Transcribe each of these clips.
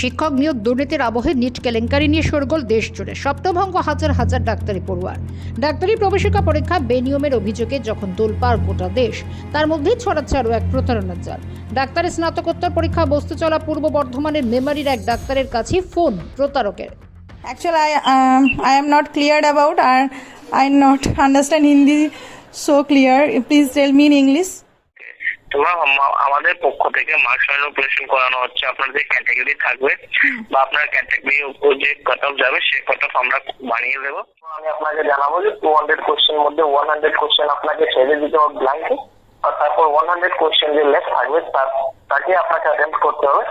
শিক্ষক নিয়োগ দুর্নীতির আবহে নিট কেলেঙ্কারি নিয়ে শোরগোল দেশ জুড়ে সপ্তভঙ্গ হাজার হাজার ডাক্তারি পড়ুয়ার ডাক্তারি প্রবেশিকা পরীক্ষা বেনিয়মের অভিযোগে যখন তোলপাড় গোটা দেশ তার মধ্যেই ছড়াচ্ছে আরও এক প্রতারণার জাল ডাক্তারের স্নাতকোত্তর পরীক্ষা বসতে চলা পূর্ব বর্ধমানের মেমারির এক ডাক্তারের কাছে ফোন প্রতারকের I um, I am not cleared about. I I not understand Hindi so clear. Please tell me in English. আম- আমাদের পক্ষ থেকে মার্কস ম্যানিপুলেশন করানো হচ্ছে। আপনার যে ক্যাটাগরি থাকবে বা আপনার ক্যাটাগরি উপর যে কাট অফ যাবে সেই কাট অফ আমরা বানিয়ে দেবো। তো আমি আপনাকে জানাব যে টু হান্ড্রেড কোশ্চেন মধ্যে ওয়ান হান্ড্রেড কোশ্চেন আপনাকে ছেড়ে দিতে হবে ব্ল্যাঙ্কে আর তারপর ওয়ান হান্ড্রেড কোশ্চেন যে লেফট থাকবে তার তাকে আপনাকে অ্যাটেম্প করতে হবে।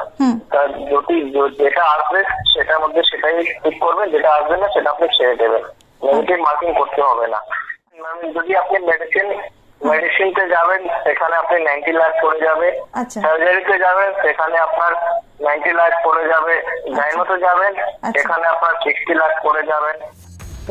তার যদি যেটা আসবে সেটার মধ্যে সেটাই ঠিক করবেন যেটা আসবে না সেটা আপনি ছেড়ে দেবেন। নেগেটিভ মার্কিং করতে হবে না। যদি আপনি মেডিসিন মেডিসিনতে যাবেন সেখানে আপনি নাইনটি লাখ পড়ে যাবে আচ্ছা। সার্জারিতে যাবেন সেখানে আপনার নাইনটি লাখ পড়ে যাবে ডাইনোতে যাবেন আচ্ছা। সেখানে আপনার সিক্সটি লাখ পড়ে যাবেন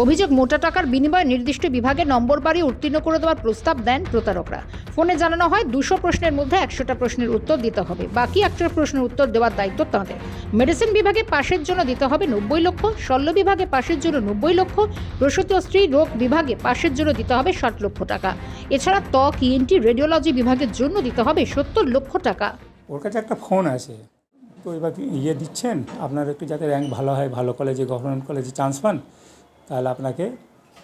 অভিযোগ, মোটা টাকার বিনিময়ে নির্দিষ্ট বিভাগে নম্বর বাড়িয়ে উত্তীর্ণ করে দেওয়ার প্রস্তাব দেন প্রতারকরা। ফোনে জানানো হয়, দুশো প্রশ্নের মধ্যে একশোটা প্রশ্নের উত্তর দিতে হবে। বাকি একশো প্রশ্নের উত্তর দেওয়ার দায়িত্ব তাঁদের। মেডিসিন বিভাগে পাশের জন্য দিতে হবে নব্বই লক্ষ, শল্য বিভাগে পাশের জন্য নব্বই লক্ষ, প্রসূতি স্ত্রী রোগ বিভাগে পাশের জন্য দিতে হবে ষাট লক্ষ টাকা। এছাড়া ত্বক ইএনটি রেডিওলজি বিভাগের জন্য দিতে হবে সত্তর লক্ষ টাকা। ওর কাছে একটা ফোন আছে। তো এবার ইয়ে দিচ্ছেন? আপনার একটু যাতে র্যাঙ্ক ভালো হয়, ভালো কলেজে গভর্নমেন্ট কলেজে চান্স পান? তাহলে আপনাকে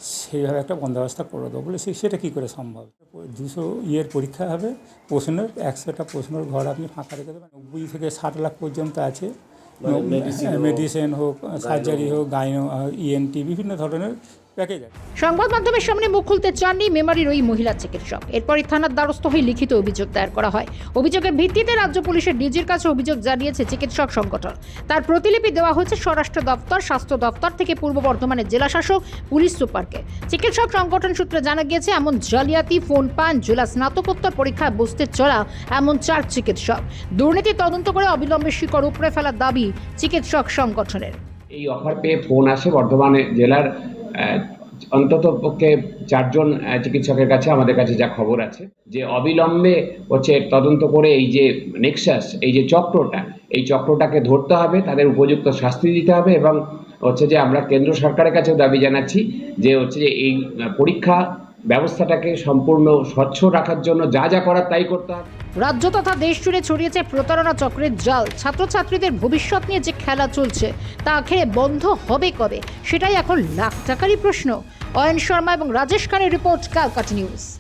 সেইভাবে একটা বন্দোবস্ত করে দেবো বলে সে- সেটা কী করে সম্ভব? দুশো ইয়ের পরীক্ষা হবে প্রশ্নের একশোটা প্রশ্নের ঘর আপনি ফাঁকা রেখে দেবেন। নব্বই থেকে ষাট লাখ পর্যন্ত আছে। মেডিসিন হোক সার্জারি হোক। গাইনো ইএনটি বিভিন্ন ধরনের সংবাদ মাধ্যমের সামনে মুখ খুলতে চাননি মেমারির ওই মহিলা চিকিৎসক। এরপরই থানার দ্বারস্থ হয়ে লিখিত অভিযোগ দায়ের করা হয়। অভিযোগের ভিত্তিতে রাজ্য পুলিশের ডিজির কাছে অভিযোগ জানিয়েছে চিকিৎসক সংগঠন। তার প্রতিলিপি দেওয়া হয়েছে স্বরাষ্ট্র দপ্তর স্বাস্থ্য দপ্তর থেকে পূর্ব বর্ধমানের জেলা শাসক পুলিশ সুপারকে। চিকিৎসক সংগঠন সূত্রে জানা গিয়েছে এমন জালিয়াতি ফোন পান জেলা স্নাতকোত্তর পরীক্ষায় বসতে চলা এমন চার চিকিৎসক। দুর্নীতি তদন্ত করে অবিলম্বে শিকড় উপড়ে ফেলার দাবি চিকিৎসক সংগঠনের। এই অফার পেয়ে ফোন আসে বর্ধমান জেলার অন্তত পক্ষে চারজন চিকিৎসকের কাছে আমাদের কাছে যা খবর আছে, যে অবিলম্বে হচ্ছে তদন্ত করে এই যে নেক্সাস, এই যে চক্রটা, এই চক্রটাকে ধরতে হবে, তাদের উপযুক্ত শাস্তি দিতে হবে এবং হচ্ছে যে আমরা কেন্দ্র সরকারের কাছেও দাবি জানাচ্ছি যে হচ্ছে যে এই পরীক্ষা ব্যবস্থাটাকে সম্পূর্ণ স্বচ্ছ রাখার জন্য যা যা করার তাই করতে হবে। রাজ্য তথা দেশ জুড়ে ছড়িয়েছে প্রতারণা চক্রের জাল। ছাত্রছাত্রীদের ভবিষ্যৎ নিয়ে যে খেলা চলছে, তা আখেরে বন্ধ হবে কবে? সেটাই এখন লাখ টাকারই প্রশ্ন। অয়ন শর্মা এবং রাজেশ খানের রিপোর্ট ক্যালকাটা নিউজ।